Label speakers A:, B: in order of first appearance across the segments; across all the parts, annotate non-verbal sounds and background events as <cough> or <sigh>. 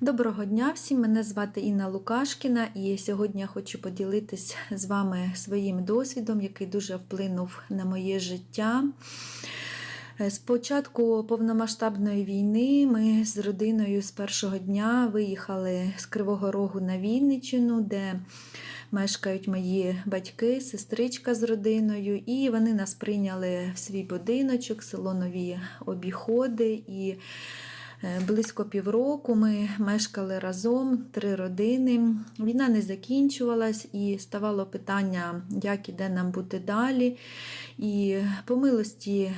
A: Доброго дня всім! Мене звати Інна Лукашкіна, і сьогодні я хочу поділитись з вами своїм досвідом, який дуже вплинув на моє життя. Е, З початку повномасштабної війни ми з родиною з першого дня виїхали з Кривого Рогу на Вінниччину, де мешкають мої батьки, сестричка з родиною, і вони нас прийняли в свій будиночок, село Нові обіходи. І Близько півроку ми мешкали разом, три родини. Війна не закінчувалась і ставало питання, як і де нам бути далі. І по милості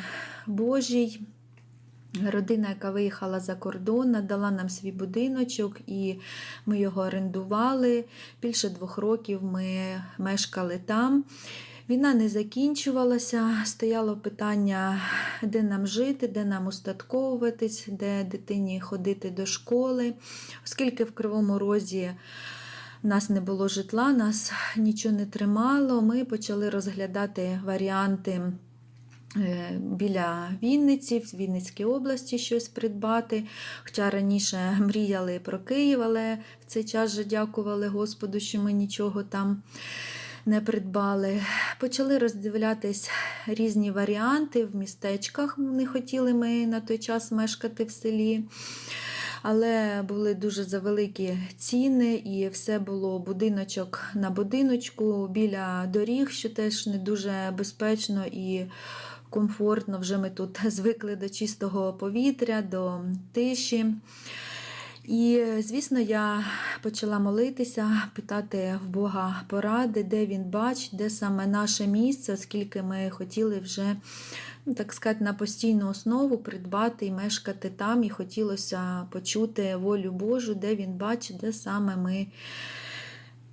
A: Божій. Родина, яка виїхала за кордон, надала нам свій будиночок, і ми його орендували. Більше двох років ми мешкали там. Війна не закінчувалася, стояло питання, де нам жити, де нам устатковуватись, де дитині ходити до школи. Оскільки в Кривому Розі нас не було житла, нас нічого не тримало, ми почали розглядати варіанти. е, Біля Вінниці, в Вінницькій області щось придбати. Хоча раніше мріяли про Київ, але в цей час вже дякували Господу, що ми нічого там не придбали. Почали роздивлятись різні варіанти в містечках. Не хотіли ми на той час мешкати в селі. Але були дуже завеликі ціни, і все було будиночок на будиночку біля доріг, що теж не дуже безпечно і комфортно. Вже ми тут звикли до чистого повітря, до тиші. І, звісно, я почала молитися, питати в Бога поради, де він бачить, де саме наше місце, оскільки ми хотіли вже, ну, так сказати, на постійну основу придбати і мешкати там, і хотілося почути волю Божу, де він бачить, де саме ми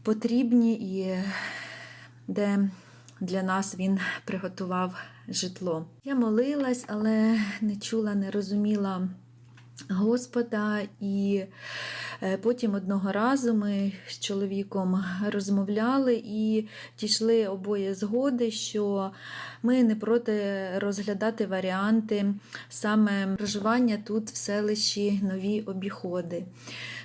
A: потрібні і де для нас він приготував житло. Я молилась, але не чула, не розуміла. Господа, і е, потім одного разу ми з чоловіком розмовляли і дійшли обоє згоди, що ми не проти розглядати варіанти саме проживання тут в селищі нові обіходи.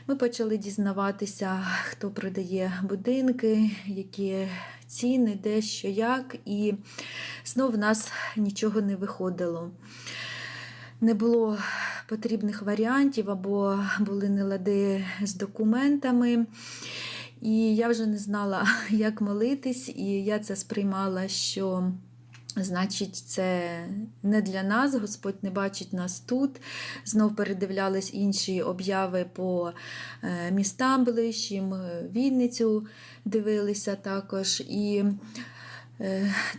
A: Ми почали дізнаватися, хто продає будинки, які ціни, де що як, і знов в нас нічого не виходило. Не було потрібних варіантів або були нелади з документами. І я вже не знала, <laughs> як молитись, і я це сприймала, що. Значить, це не для нас, Господь не бачить нас тут. Знов передивлялись інші обяви по е, містам ближчим, Вінницю дивилися також. І Е,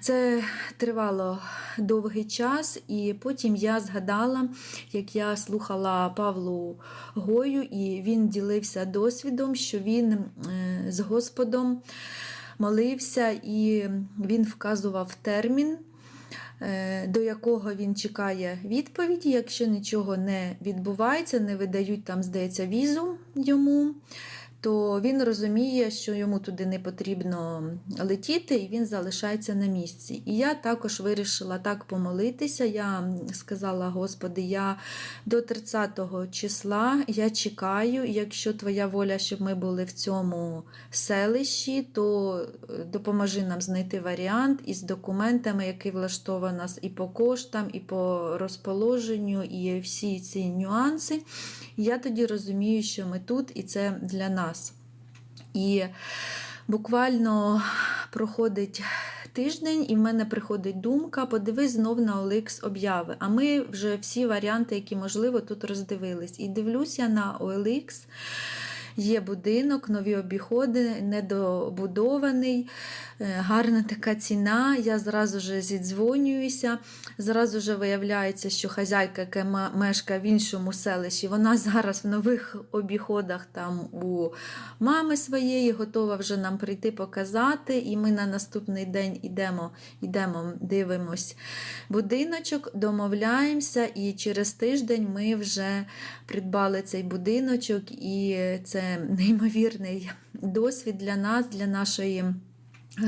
A: Це тривало довгий час, і потім я згадала, як я слухала Павлу Гою, і він ділився досвідом, що він е, з Господом молився, і він вказував термін. е, До якого він чекає відповіді, якщо нічого не відбувається, не видають там, здається, візу йому, то він розуміє, що йому туди не потрібно летіти, і він залишається на місці. І я також вирішила так помолитися. Я сказала: Господи, я до 30 числа я чекаю, якщо твоя воля, щоб ми були в цьому селищі, то е, допоможи нам знайти варіант із документами, який влаштовує нас і по коштам, і по розположенню, і всі ці нюанси. Я тоді розумію, що ми тут, і це для нас. І буквально проходить тиждень, і в мене приходить думка: подивись знов на OLX обяви. А ми вже всі варіанти, які можливо, тут роздивились. І дивлюся на OLX. Є будинок, нові обіходи, недобудований, е, гарна така ціна. Я зразу ж зідзвонююся. Зразу ж виявляється, що хазяйка, яка мешкає в іншому селищі, вона зараз в нових обіходах там у мами своєї, готова вже нам прийти показати. І ми на наступний день йдемо, йдемо дивимось будиночок, домовляємося, і через тиждень ми вже придбали цей будиночок, і неймовірний досвід для нас, для нашої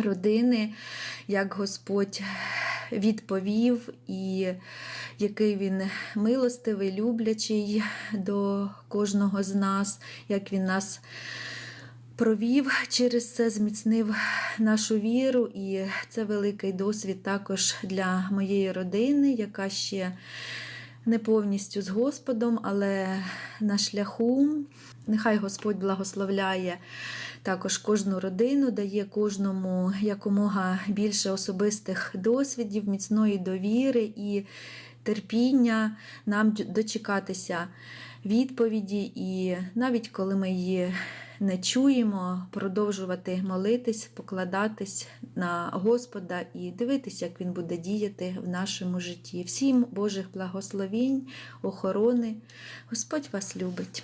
A: родини, як Господь відповів, і який він милостивий, люблячий до кожного з нас, як він нас провів через це, зміцнив нашу віру, і це великий досвід також для моєї родини, яка ще не повністю з Господом, але на шляху. Нехай Господь благословляє також кожну родину, дає кожному якомога більше особистих досвідів, міцної довіри і терпіння нам дочекатися відповіді, і навіть коли ми її не чуємо, продовжувати молитись, покладатись на Господа і дивитися, як Він буде діяти в нашому житті. Всім Божих благословінь, охорони. Господь вас любить.